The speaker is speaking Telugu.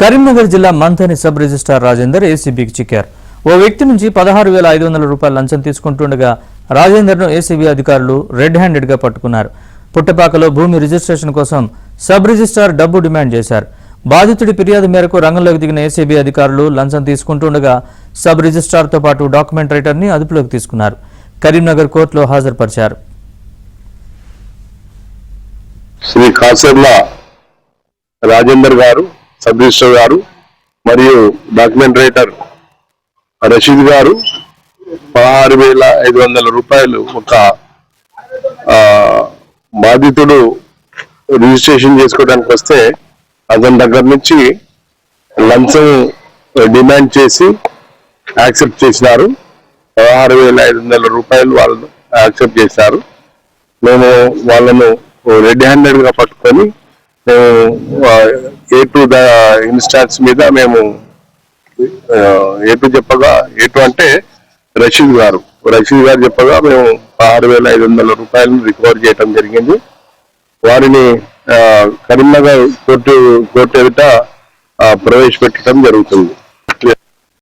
కరీంనగర్ జిల్లా మంథని సబ్ రిజిస్టార్ రాజేందర్ ఏసీబీకి చిక్కారు. ఓ వ్యక్తి నుంచి పదహారు వేల ఐదు వందల రూపాయల లంచం తీసుకుంటుండగా రాజేందర్ను ఏసీబీ అధికారులు రెడ్ హ్యాండెడ్గా పట్టుకున్నారు. పుట్టపాకలో భూమి రిజిస్ట్రేషన్ కోసం సబ్ రిజిస్టార్ డబ్బు డిమాండ్ చేశారు. బాధితుడి ఫిర్యాదు మేరకు రంగంలోకి దిగిన ఏసీబీ అధికారులు లంచం తీసుకుంటుండగా సబ్ రిజిస్ట్రార్తో పాటు డాక్యుమెంట్ రైటర్ని అదుపులోకి తీసుకున్నారు. కరీంనగర్ కోర్టులో హాజరుపరిచారు. శ్రీ కాసర్ల రాజేందర్ గారు సబ్ రిజిస్టర్ గారు మరియు డాక్యుమెంట్ రైటర్ రషీద్ గారు పదహారు వేల ఐదు వందల రూపాయలు ఒక బాధితుడు రిజిస్ట్రేషన్ చేసుకోవడానికి వస్తే అతని దగ్గర నుంచి లంచం డిమాండ్ చేసి యాక్సెప్ట్ చేసినారు. పదహారు వేల ఐదు వందల రూపాయలు వాళ్ళు యాక్సెప్ట్ చేశారు. మేము వాళ్ళను రెడ్ హ్యాండెడ్గా పట్టుకొని మేము ఏ టు ద ఇన్స్టాన్స్ మీద మేము ఏ టు చెప్పగా ఏ టు అంటే రషీద్ గారు. రషీద్ గారు చెప్పగా మేము ఆరు వేల ఐదు వందల రూపాయలను రికవర్ చేయడం జరిగింది. వారిని కరీంనగర్ కోర్టు కోర్టు ఎదుట ప్రవేశపెట్టడం జరుగుతుంది.